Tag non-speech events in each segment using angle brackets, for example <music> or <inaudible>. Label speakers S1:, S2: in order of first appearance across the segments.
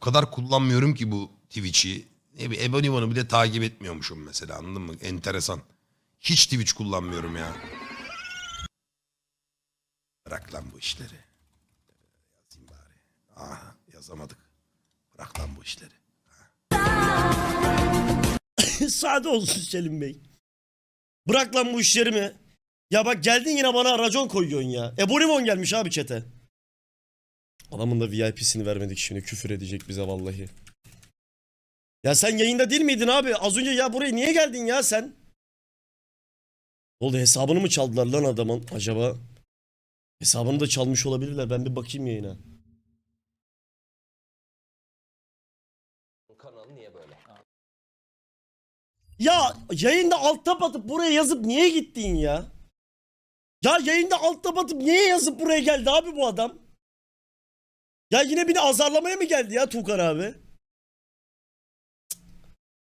S1: kadar kullanmıyorum ki bu Twitch'i. Ne bir Ebonimo'nu bile takip etmiyormuşum mesela anladın mı? Enteresan. Hiç Twitch kullanmıyorum ya. Bırak lan bu işleri. Yazayım bari. Ah yazamadık. Bırak lan bu işleri. <laughs>
S2: Sade olsun Selim Bey. Bırak lan bu işlerimi. Ya bak geldin yine bana racon koyuyorsun ya. Ebonimon gelmiş abi çete. Adamın da VIP'sini vermedik şimdi küfür edecek bize vallahi. Ya sen yayında değil miydin abi? Az önce ya buraya niye geldin ya sen? Oldu hesabını mı çaldılar lan adamın acaba? Hesabını da çalmış olabilirler. Ben bir bakayım yayına.
S3: Kanal niye böyle?
S2: Ya yayında alt tab atıp buraya yazıp niye gittin ya? Ya yayında alt tab atıp niye yazıp buraya geldi abi bu adam? Ya yine beni azarlamaya mı geldi ya Tuğkan abi?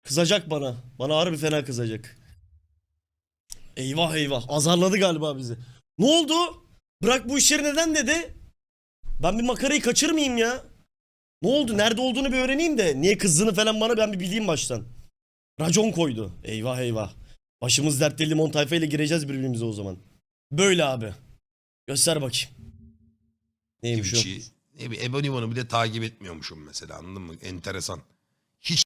S2: Kızacak bana. Bana harbi fena kızacak. Eyvah eyvah. Azarladı galiba bizi. Ne oldu? Bırak bu işleri neden dedi? Ben bir makarayı kaçırmayayım ya. Ne oldu? Nerede olduğunu bir öğreneyim de. Niye kızdığını falan bana ben bir bileyim baştan. Racon koydu. Eyvah eyvah. Başımız dertli limon tayfa ile gireceğiz birbirimize o zaman. Böyle abi. Göster bakayım. Neymiş o?
S1: Ne bir Ebonimo'nu bile takip etmiyormuşum mesela anladın mı? Enteresan. Hiç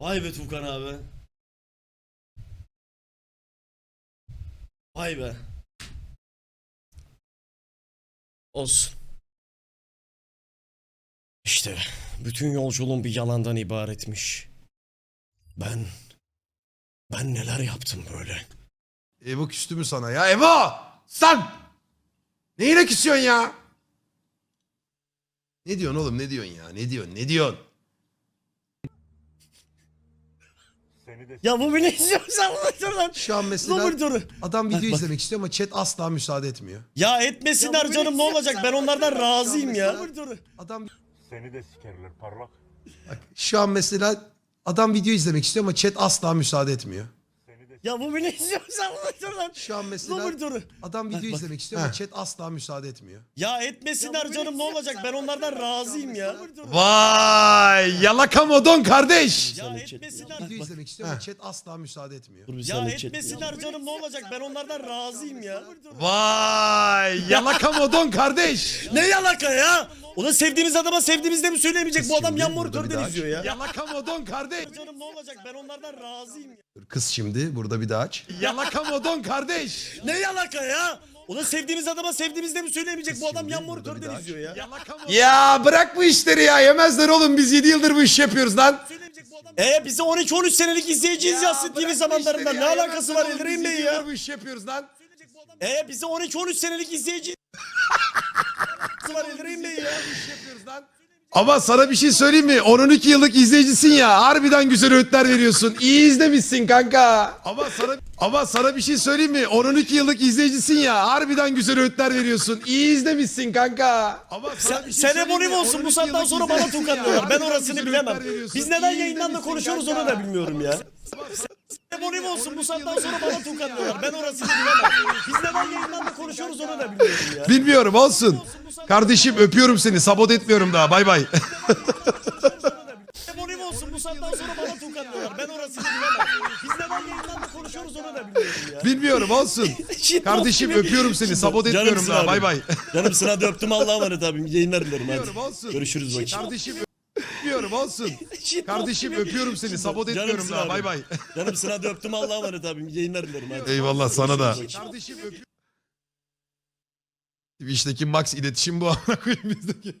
S2: Vay be Tukan abi. Vay be. Olsun. İşte bütün yolculuğum bir yalandan ibaretmiş. Ben ben neler yaptım böyle?
S1: Evo küstü mü sana ya? Evo! Sen! Neyine küsüyorsun ya? Ne diyorsun oğlum ne diyorsun ya? Ne diyorsun ne diyorsun?
S2: Ya bu beni izliyorsa anlatır
S1: Şu an mesela adam video
S2: Bak, bak.
S1: izlemek istiyor ama chat asla müsaade etmiyor.
S2: Ya etmesinler canım ne olacak ben onlardan razıyım ya.
S1: Adam
S4: Seni de sikerler parlak.
S1: bak, şu an mesela adam video izlemek istiyor ama chat asla müsaade etmiyor.
S2: Ya bu beni izliyorsa anlatır
S1: Şu an mesela adam video izlemek istiyor ama chat asla müsaade etmiyor.
S2: Ya etmesinler canım ne olacak ben onlardan razıyım ya.
S1: Vay yalaka modon kardeş.
S2: Ya
S1: Video
S2: etmesinler.
S1: izlemek istiyor ama chat asla müsaade etmiyor.
S2: Dur bir saniye etmesinler canım ne olacak ben onlardan razıyım ya.
S1: Vay yalaka modon kardeş. <laughs>
S2: Ne yalaka ya? O da sevdiğimiz adama sevdiğimiz de mi söyleyemeyecek? Bu adam yan monitörden izliyor ya.
S1: Yalaka modon kardeş.
S2: Canım ne olacak ben onlardan razıyım ya.
S1: Kız şimdi burada bir daha aç. Yalaka modon kardeş.
S2: Ne yalaka ya? O da sevdiğimiz adama sevdiğimiz de mi söyleyemeyecek? Bu adam yan
S1: burada
S2: monitörden izliyor ya.
S1: Ya bırak bu işleri ya yemezler oğlum biz 7 yıldır bu işi yapıyoruz lan.
S2: E bize 12-13 senelik izleyiciyiz yazsın
S1: bırak
S2: TV
S1: bu
S2: zamanlarında. Ne
S1: ya,
S2: alakası var
S1: biz
S2: Bey ya?
S1: bu işi yapıyoruz lan.
S2: E bize 12-13 senelik izleyici var <laughs> Eldireyin Bey ya.
S1: Ama sana bir şey söyleyeyim mi? 10-12 yıllık izleyicisin ya. Harbiden güzel öğütler veriyorsun. İyi izlemişsin kanka. Ama sana ama sana bir şey söyleyeyim mi? 10-12 yıllık izleyicisin ya. Harbiden güzel öğütler veriyorsun. İyi izlemişsin kanka. Ama sana bir şey söyleyeyim mi?
S2: olsun bu
S1: 12
S2: saatten
S1: yıllık
S2: sonra bana
S1: izleyicisin ya.
S2: diyorlar. Ben
S1: Harbiden
S2: orasını bilemem.
S1: veriyorsun.
S2: Biz neden
S1: İyi
S2: yayından da
S1: izlemişsin
S2: konuşuyoruz onu
S1: kanka.
S2: da bilmiyorum ya. Sen abonim olsun bu saatten sonra bana tukan diyorlar. Ben orasını bilemem. Biz neden yayından da konuşuyoruz onu da bilmiyorum ya.
S1: Bilmiyorum olsun. Kardeşim öpüyorum seni. Sabot etmiyorum daha. Bay bay.
S2: Abonim olsun bu saatten sonra bana tukan diyorlar. Ben orasını bilemem. Biz neden yayından da konuşuyoruz onu da bilmiyorum ya.
S1: Bilmiyorum olsun. <laughs> Kardeşim öpüyorum seni. Sabot etmiyorum daha.
S2: abi.
S1: Bay bay.
S2: Canımsın hadi öptüm Allah'a emanet abim. Yayınlar dilerim
S1: Bilmiyorum
S2: hadi.
S1: olsun.
S2: Görüşürüz bakayım.
S1: Kardeşim öpüyorum olsun. <laughs> Kardeşim öpüyorum seni. Sabot etmiyorum daha.
S2: abi.
S1: Bay bay.
S2: Canımsın hadi öptüm Allah'a emanet abim. Yayınlar dilerim hadi.
S1: Eyvallah sana da. Kardeşim öpüyorum. Twitch'teki max iletişim bu bizdeki.